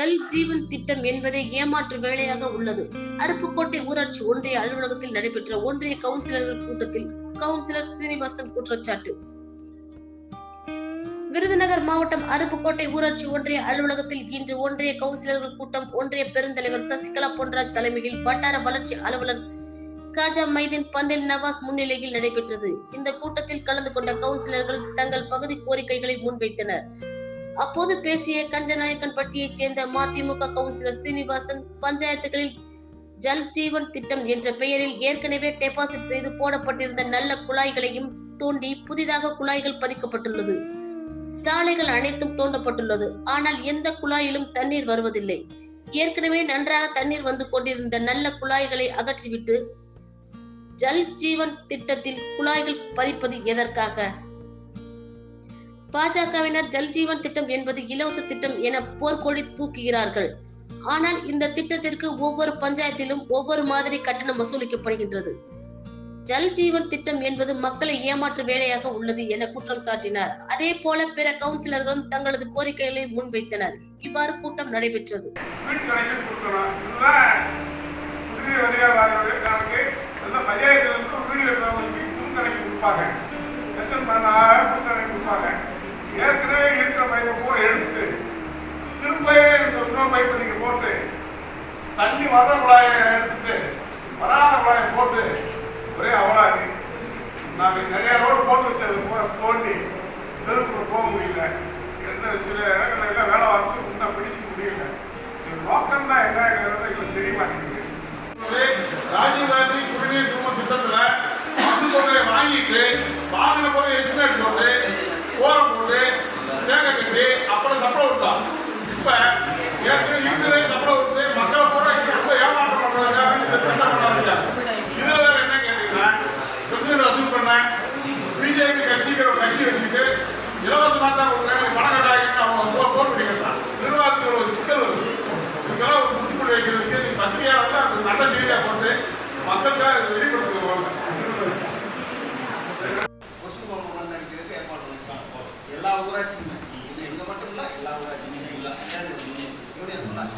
ஜல் ஜீவன் திட்டம் என்பதே ஏமாற்று வேலையாக உள்ளது. அருப்புக்கோட்டை ஊராட்சி ஒன்றிய அலுவலகத்தில் நடைபெற்ற ஒன்றிய கவுன்சிலர்கள் கூட்டத்தில் கவுன்சிலர் சீனிவாசன் குற்றச்சாட்டு. விருதுநகர் மாவட்டம் அருப்புக்கோட்டை ஊராட்சி ஒன்றிய அலுவலகத்தில் இன்று ஒன்றிய கவுன்சிலர்கள் கூட்டம் ஒன்றிய பெருந்தலைவர் சசிகலா பொன்ராஜ் தலைமையில் வட்டார வளர்ச்சி அலுவலர் காஜா மைதீன் பந்தேல் நவாஸ் முன்னிலையில் நடைபெற்றது. இந்த கூட்டத்தில் கலந்து கொண்ட கவுன்சிலர்கள் தங்கள் பகுதி கோரிக்கைகளை முன்வைத்தனர். அப்போது பேசிய கஞ்சநாயக்கன்பட்டியைச் சேர்ந்த மதிமுக கவுன்சிலர் சீனிவாசன் பஞ்சாயத்துகளில் ஜல் ஜீவன் திட்டம் என்ற பெயரில் ஏற்கனவே டெபாசிட் செய்து போடப்பட்டிருந்த நல்ல குழாய்களையும் தோண்டி புதிதாக குழாய்கள் பதிக்கப்பட்டுள்ளது. சாலைகள் அனைத்தும் தோண்டப்பட்டுள்ளது. ஆனால் எந்த குழாயிலும் தண்ணீர் வருவதில்லை. ஏற்கனவே நன்றாக தண்ணீர் வந்து கொண்டிருந்த நல்ல குழாய்களை அகற்றிவிட்டு ஜல் ஜீவன் திட்டத்தில் குழாய்கள் பதிப்பது எதற்காக? பாஜகவினர் ஜல்ஜீவன் திட்டம் என்பது இலவச திட்டம் என போர்க்கொடி தூக்குகிறார்கள். ஆனால் இந்த திட்டத்திற்கு ஒவ்வொரு பஞ்சாயத்திலும் ஒவ்வொரு மாதிரி கட்டணம் வசூலிக்கப்படுகின்றது. ஜல் ஜீவன் திட்டம் என்பது மக்களை ஏமாற்று வேலையாக உள்ளது என குற்றம் சாட்டினார். அதே போல பிற கவுன்சிலர்களும் தங்களது கோரிக்கைகளை முன்வைத்தனர். இவ்வாறு கூட்டம் நடைபெற்றது. வீட்டு கனெக்ஷன் தண்ணி வர குழாயை எடுத்துட்டு வராத குழாயை போட்டு ஒரே அவலாது நாங்கள் நிறைய ரோடு போட்டு வச்சது பூரா தோண்டி. தெருக்குள்ள போக முடியல. எந்த சில இடங்கள்ல எல்லாம் வேலை வார்த்தை இன்னும் பிடிச்சு முடியல. நோக்கம் தான் என்னங்கிறது எங்களுக்கு தெரிய மாட்டேங்குது ராஜீவ் காந்தி குடிநீர் குடும்ப திட்டத்தில் பத்து தொகையை வாங்கிட்டு வாங்கின போது எஸ்டிமேட் போட்டு ஓரம் போட்டு தேங்க கட்டி அப்புறம் சம்பளம் கொடுத்தான் இப்போ ஏற்கனவே இருக்கிற அவங்க போர் போர் பண்ணி நிர்வாகத்தில் ஒரு சிக்கல் வருது இதுக்கெல்லாம் ஒரு முற்றுப்புள்ளி வைக்கிறதுக்கு நீ பத்திரிகையாளர்கள் அது நல்ல செய்தியா போட்டு மக்களுக்காக எல்லா ஊராட்சியுமே இது எங்க மட்டும் இல்ல எல்லா ஊராட்சியுமே இல்ல. யூனியன் சொன்னாங்க